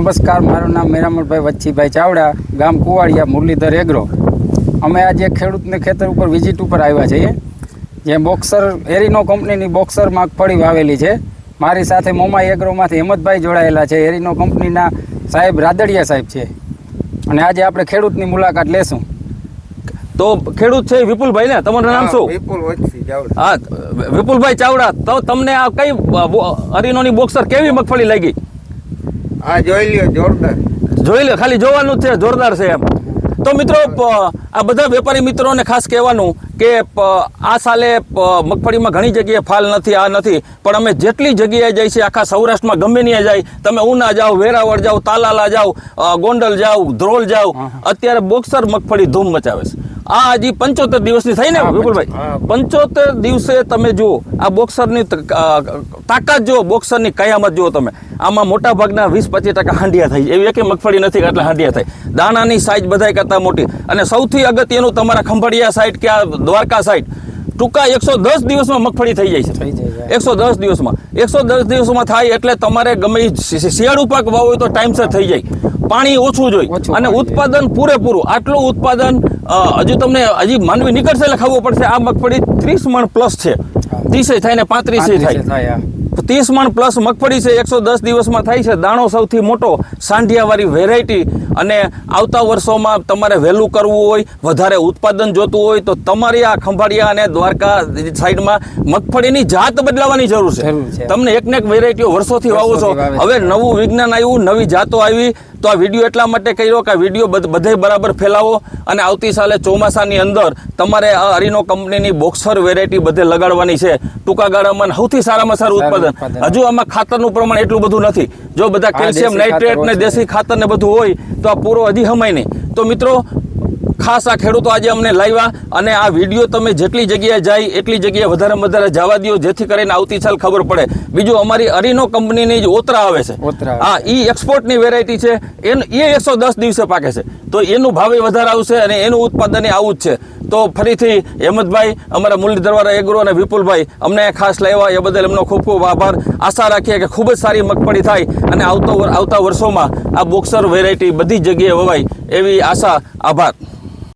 નમસ્કાર મારું નામ મેરામણભાઈ વચ્ચીભાઈ ચાવડા ગામ કુવાડિયા મુરલીધર એગ્રો. અમે આજે ખેડૂતને ખેતર ઉપર વિઝિટ ઉપર આવ્યા છીએ જે બોક્સર એરિનો કંપનીની બોક્સર મગફળી વાવેલી છે. મારી સાથે મોમાઈ એગ્રોમાંથી હેમંતભાઈ જોડાયેલા છે. એરિનો કંપનીના સાહેબ રાદડિયા સાહેબ છે. અને આજે આપણે ખેડૂતની મુલાકાત લેશું. તો ખેડૂત છે વિપુલભાઈ ને? તમારું નામ શું? વિપુલ હા વિપુલભાઈ ચાવડા તો તમને આ કઈ અરીનોની બોક્સર કેવી મગફળી લાગી? આ જોઈ લ્યો જોરદાર. જોઈ લે ખાલી જોવાનું છે જોરદાર છે એમ. તો મિત્રો આ બધા વેપારી મિત્રોને ખાસ કહેવાનું કે આ સાલે મગફળીમાં ઘણી જગ્યાએ ફાલ નથી આ નથી પણ અમે જેટલી જગ્યાએ જઈએ છીએ આખા સૌરાષ્ટ્રમાં ગમે ત્યાં જાય તમે ઉના જાઓ વેરાવળ જાઓ તાલાલા જાઓ ગોંડલ જાઓ ધ્રોલ જાઓ અત્યારે બોક્સર મગફળી ધૂમ મચાવે છે. આ હજી પંચોતેર દિવસની થઈ ને વિપુલભાઈ? પંચોતેર દિવસે તમે જુઓ આ બોક્સરની તાકાત જુઓ બોક્સરની કયામત જુઓ તમે. આમાં મોટા ભાગના વીસ પચીસ ટકા હાંડિયા થાય એવી એકે મગફળી નથી એટલે હાંડિયા થાય. દાણાની સાઈઝ બધાય કરતાં મોટી. અને સૌથી અગત્યનું તમારા ખંભાળિયા સાઈડ કે આ દ્વારકા સાઈડ ટૂંકા એકસો દસ દિવસમાં મગફળી થઈ જાય છે. એકસો દસ દિવસમાં. એકસો દસ દિવસમાં થાય એટલે તમારે ગમે શિયાળુ પાક વાવો હોય તો ટાઈમસર થઈ જાય. પાણી ઓછું જોઈએ અને ઉત્પાદન પૂરેપૂરું. આટલું ઉત્પાદન હજુ તમને હજી માનવી નીકળશે એટલે પડશે. આ મગફળી ત્રીસ મણ પ્લસ છે. ત્રીસે થાય ને પાંત્રીસે થાય. ત્રીસ મણ પ્લસ મગફળી છે એકસો દસ દિવસમાં થાય છે. દાણો સૌથી મોટો સાંઢિયાવાળી વેરાયટી અને આવતા વર્ષોમાં તમારે વહેલું કરવું હોય વધારે ઉત્પાદન જોતું હોય તો તમારી આ ખંભાળિયા અને દ્વારકા સાઈડમાં મગફળીની જાત બદલાવાની જરૂર છે. તમને એક ને એક વેરાયટીઓ વર્ષોથી વાવો છો. હવે નવું વિજ્ઞાન આવ્યું નવી જાતો આવી તો આ વીડિયો એટલા માટે કર્યો કે આ વીડિયો બધે બરાબર ફેલાવો અને આવતી સાલે ચોમાસાની અંદર તમારે આ અરીનો કંપનીની બોક્સર વેરાયટી બધે લગાડવાની છે. ટૂંકા ગાળામાં સૌથી સારામાં સારું સારું ઉત્પાદન ઉત્પાદન. હજુ આમાં ખાતરનું પ્રમાણ એટલું બધું નથી. જો બધા કેલ્શિયમ નાઇટ્રેટ ને દેશી ખાતર ને બધું હોય તો આ પૂરો હજી હમાય નહીં. તો મિત્રો ખાસ આ ખેડૂતો આજે અમને લાવ્યા અને આ વીડિયો તમે જેટલી જગ્યાએ જાય એટલી જગ્યાએ વધારે વધારે જવા દો જેથી કરીને આવતી સાલ ખબર પડે. બીજું અમારી અરીનો કંપનીની જે ઓતરા આવે છે. હા ઈ એક્સપોર્ટની વેરાયટી છે. એન એ એકસો દસ દિવસે પાકે છે. તો એનું ભાવે વધારે આવશે અને એનું ઉત્પાદન એ આવું જ છે. તો ફરીથી હેમંતભાઈ અમારા મુરલીધરવાળા એગ્રો અને વિપુલભાઈ અમને ખાસ લાવ્યા. એ બદલ એમનો ખૂબ ખૂબ આભાર. આશા રાખીએ કે ખૂબ જ સારી મગફળી થાય અને આવતો આવતા વર્ષોમાં આ બોક્સર વેરાયટી બધી જગ્યાએ વવાય એવી આશા આભાર.